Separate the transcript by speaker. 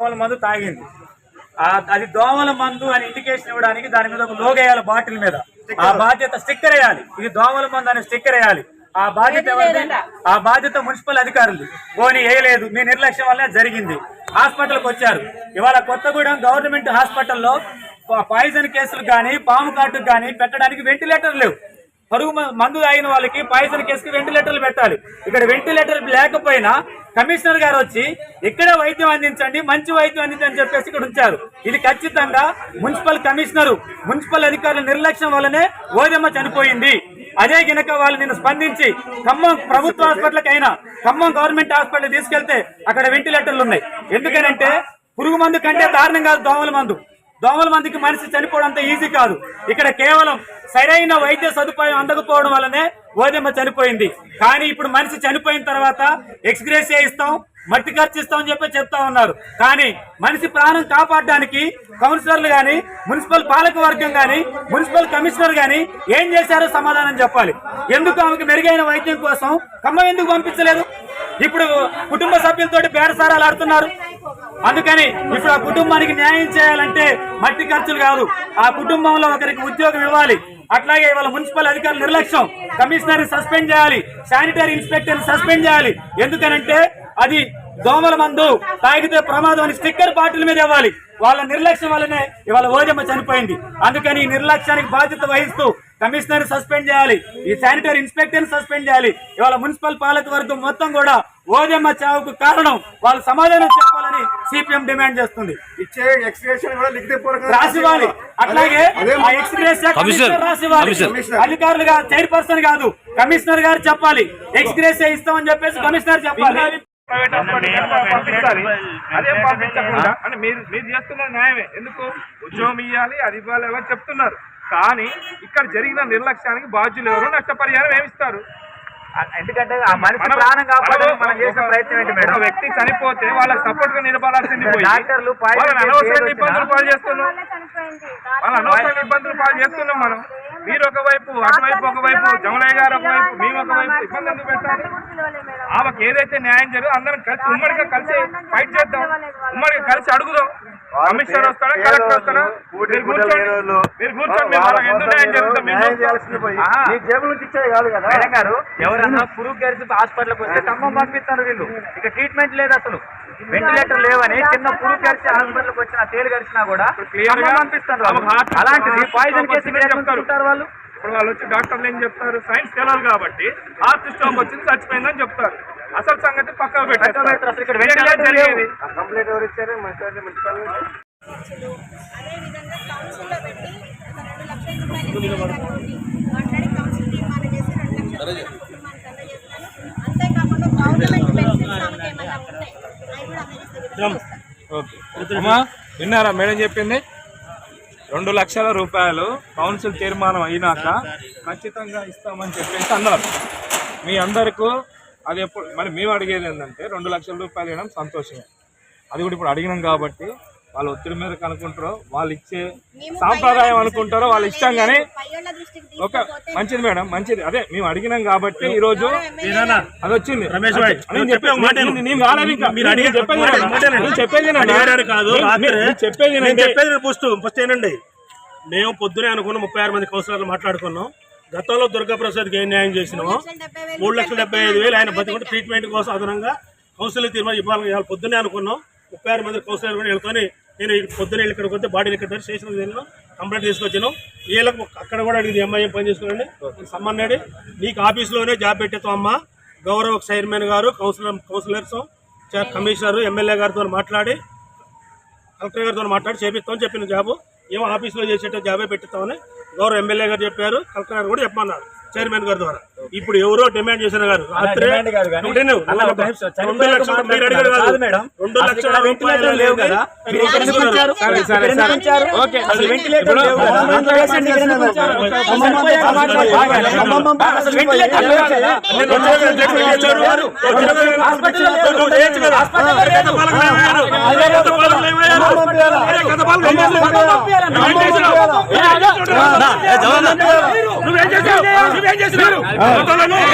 Speaker 1: దోమల మందు తాగింది. ఆ అది దోమల మందు అని ఇండికేషన్ ఇవ్వడానికి దాని మీద ఒక లోగో వేయాలి బాటిల్ మీద. ఆ బాధ్యత స్టిక్కర్ వేయాలి. ఇది దోమల మందు అని స్టిక్కర్ వేయాలి. ఆ బాధ్యత ఎవరిది? ఆ బాధ్యత మున్సిపల్ అధికారులు పోనీ వేయలేదు. మీ నిర్లక్ష్యం వల్లే జరిగింది. హాస్పిటల్కి వచ్చారు. ఇవాళ కొత్తగూడెం గవర్నమెంట్ హాస్పిటల్లో పాయిజన్ కేసులు కానీ పాము కాటుకు కానీ పెట్టడానికి వెంటిలేటర్ లేవు. పరుగు మందు తాగిన వాళ్ళకి పాయిజన్ కేసుకి వెంటిలేటర్లు పెట్టాలి. ఇక్కడ వెంటిలేటర్ లేకపోయినా కమిషనర్ గారు వచ్చి ఇక్కడ వైద్యం అందించండి మంచి వైద్యం అందించండి అని చెప్పేసి ఇక్కడ ఉంచారు. ఇది ఖచ్చితంగా మున్సిపల్ కమిషనర్ మున్సిపల్ అధికారుల నిర్లక్ష్యం వల్లనే ఓదమ్మ చనిపోయింది. అదే గినక వాళ్ళు నేను స్పందించి ఖమ్మం ప్రభుత్వ హాస్పిటల్కైనా ఖమ్మం గవర్నమెంట్ హాస్పిటల్ తీసుకెళ్తే అక్కడ వెంటిలేటర్లు ఉన్నాయి. ఎందుకనంటే పురుగు మందు కంటే దారుణం కాదు దోమల మందు. దోమల మందికి మనిషి చనిపోవడం అంత ఈజీ కాదు. ఇక్కడ కేవలం సరైన వైద్య సదుపాయం అందకపోవడం వల్లనే ఓదమ్మ చనిపోయింది. కానీ ఇప్పుడు మనిషి చనిపోయిన తర్వాత ఎక్స్గ్రేసియా ఇస్తాం మట్టి ఖర్చు ఇస్తాం అని చెప్పి చెప్తా ఉన్నారు. కానీ మనిషి ప్రాణం కాపాడడానికి కౌన్సిలర్లు గాని మున్సిపల్ పాలక వర్గం గాని మున్సిపల్ కమిషనర్ గాని ఏం చేశారో సమాధానం చెప్పాలి. ఎందుకు ఆమెకు మెరుగైన వైద్యం కోసం? ఖమ్మం ఎందుకు పంపించలేదు? ఇప్పుడు కుటుంబ సభ్యులతోటి బేరసారాలు ఆడుతున్నారు. అందుకని ఇప్పుడు ఆ కుటుంబానికి న్యాయం చేయాలంటే మట్టి ఖర్చులు కాదు. ఆ కుటుంబంలో ఒకరికి ఉద్యోగం ఇవ్వాలి. అట్లాగే ఇవాళ మున్సిపల్ అధికారులు నిర్లక్ష్యం. కమిషనర్ సస్పెండ్ చేయాలి. శానిటరీ ఇన్స్పెక్టర్ సస్పెండ్ చేయాలి. ఎందుకనంటే అది దోమల మందు తాగితే ప్రమాదం అని స్టిక్కర్ బాటిల్ మీద ఇవ్వాలి. వాళ్ళ నిర్లక్ష్యం వల్లనే ఇవాళ ఓజమ్మ చనిపోయింది. అందుకని ఈ నిర్లక్ష్యానికి బాధ్యత వహిస్తూ కమిషనర్ సస్పెండ్ చేయాలి. ఈ శానిటరీ ఇన్స్పెక్టర్ సస్పెండ్ చేయాలి. ఇవాళ మున్సిపల్ పాలక వర్గం మొత్తం కూడా ఓజమ్మ చావుకు కారణం. వాళ్ళు సమాధానం చెప్పాలని సిపిఎం డిమాండ్ చేస్తుంది.
Speaker 2: ఇచ్చే ఎక్స్ప్రెషన్ కూడా లిఖితపూర్వకంగా
Speaker 1: రాసివ్వాలి. అట్లాగే ఆ
Speaker 3: కమిషనర్.
Speaker 1: అధికారులుగా చైర్పర్సన్ కాదు కమిషనర్ గారు చెప్పాలి. ఎక్స్గ్రేస్ ఇస్తామని చెప్పేసి కమిషనర్ చెప్పాలి.
Speaker 4: ప్రైవేట్ హాస్పిటల్ అదేం పంపించకుండా. అంటే మీరు మీరు చేస్తున్న న్యాయమే. ఎందుకు? ఉద్యోగం ఇవ్వాలి అది ఇవ్వాలి చెప్తున్నారు? కానీ ఇక్కడ జరిగిన నిర్లక్ష్యానికి బాధ్యులు ఎవరు? నష్టపరిహారం ఏమిస్తారు
Speaker 1: ఎందుకంటే ఆ మనిషి
Speaker 4: మనం-
Speaker 1: ప్రాణం కాపాడడానికి మనం చేసిన ప్రయత్నం ఏంటి మేడం?
Speaker 4: వ్యక్తి చనిపోతే వాళ్ళకి సపోర్ట్గా నిలబడాల్సింది
Speaker 1: డాక్టర్లు
Speaker 4: అనవసరంగా ఇబ్బందులు పాలు చేస్తున్నాం. వాళ్ళ అనవసరంగా ఇబ్బందులు పాలు చేస్తున్నాం. మనం. మీరు ఒకవైపు అటువైపు ఒకవైపు జమలయ్య గారు ఒకవైపు మేము ఒకవైపు ఇబ్బంది ఎందుకు పెట్టాలి ఆమెకు ఏదైతే న్యాయం జరిగిందో అందరం కలిసి ఉమ్మడిగా కలిసి ఫైట్ చేద్దాం. ఉమ్మడిగా కలిసి అడుగుదాం. కమిషనర్ వస్తాడా కలెక్టర్ వస్తాడా? మీరు కూర్చోండి. మీరు కూర్చోండి ఎందుకు న్యాయం జరుగుతుంది
Speaker 2: జేబుల నుంచి ఇచ్చేది కాదు కదా?
Speaker 1: ఎవరన్నా పురుగు గరిచి హాస్పిటల్కి వస్తే ఖమ్మం పంపిస్తారు వీళ్ళు. ఇక ట్రీట్మెంట్ లేదు అసలు. వెంటిలేటర్ లేవని చిన్న పురుగు గరిచి హాస్పిటల్కి వచ్చిన తేలు గరిచినా కూడా
Speaker 4: క్లియర్గా
Speaker 1: ఖమ్మం పంపిస్తారు అలాంటిది పాయిజన్ కేసు
Speaker 4: చెప్తారు.
Speaker 1: చెప్తారు వాళ్ళు.
Speaker 4: ఇప్పుడు వాళ్ళు వచ్చి డాక్టర్లు ఏం చెప్తారు? సైన్స్ తెలియదు కాబట్టి హార్ట్ స్ట్రోక్ వచ్చింది చచ్చిపోయిందని చెప్తారు. అసలు సంగతి పక్కకు
Speaker 1: పెట్టారు. అసలు ఇక్కడ
Speaker 4: పెట్టారు
Speaker 1: ventilator
Speaker 4: జరిగేది?
Speaker 2: ఆ కంప్లైంట్ ఎవరు ఇచ్చారు?
Speaker 5: అదేవిధంగా కౌన్సిల్లో పెట్టి ఒక రెండు లక్షల రూపాయలు మాట్లాడి కౌన్సిల్ తీర్మానం చేసి రెండు లక్షల రూపాయలు
Speaker 4: విన్నారా? మేడం చెప్పింది. రెండు లక్షల రూపాయలు కౌన్సిల్ తీర్మానం అయినాక ఖచ్చితంగా ఇస్తామని చెప్పేసి అన్నారు. మీ అందరికీ అది ఎప్పుడు మరి మేము అడిగేది ఏంటంటే రెండు లక్షల రూపాయలు ఇవ్వడం సంతోషమే. అది కూడా ఇప్పుడు అడిగినాం కాబట్టి వాళ్ళు ఒత్తిడి మీద కనుక్కుంటారో వాళ్ళు ఇచ్చే సాంప్రదాయం అనుకుంటారో వాళ్ళు ఇష్టం కానీ ఒక మంచిది మేడం మంచిది. అదే మేము అడిగినాం కాబట్టి ఈ రోజు అది వచ్చింది.
Speaker 6: రమేష్
Speaker 4: చెప్పేది
Speaker 6: ఫస్ట్ ఫస్ట్ ఏనండి మేము పొద్దునే అనుకున్న ముప్పై ఆరు మంది కౌన్సిలర్లు మాట్లాడుకున్నాం. గతంలో దుర్గాప్రసాద్కి ఏం న్యాయం చేసినామో? మూడు లక్షల డెబ్బై ఐదు వేలు ఆయన బతికుంటే ట్రీట్మెంట్ కోసం అదనంగా కౌన్సిల్ తీర్మానం ఇవ్వాలి ఇవాళ పొద్దునే అనుకున్నాం. ముప్పై ఆరు మంది కౌన్సిలర్ కూడా వెళ్తాని నేను పొద్దునే వెళ్ళి ఇక్కడికి వస్తే బాడీని ఇక్కడ స్టేషన్ కంప్లైంట్ తీసుకొచ్చాను. వీళ్ళకు అక్కడ కూడా అడిగింది ఎంఐఎం పని చేసుకోండి సమ్మన్నాడు నీకు ఆఫీస్లోనే జాబ్ పెట్టేతో అమ్మ. గౌరవ చైర్మన్ గారు కౌన్సిలర్ కౌన్సిలర్స్ కమిషనర్ ఎమ్మెల్యే గారితో మాట్లాడి కలెక్టర్ గారితో మాట్లాడి చేపిస్తామని చెప్పిన జాబు. ఏమో ఆఫీస్లో చేసేట జాబే పెట్టిస్తామని గౌరవ ఎమ్మెల్యే గారు చెప్పారు. కలెక్టర్ గారు కూడా చెప్పమన్నారు. చైర్మన్ గారి ద్వారా ఇప్పుడు ఎవరో డిమాండ్ చేసిన గారు
Speaker 4: రెండు లక్షలు రూపాయలు
Speaker 1: లేవు కదా
Speaker 4: నువ్వు చేశారు? నువ్వేం చేశావు?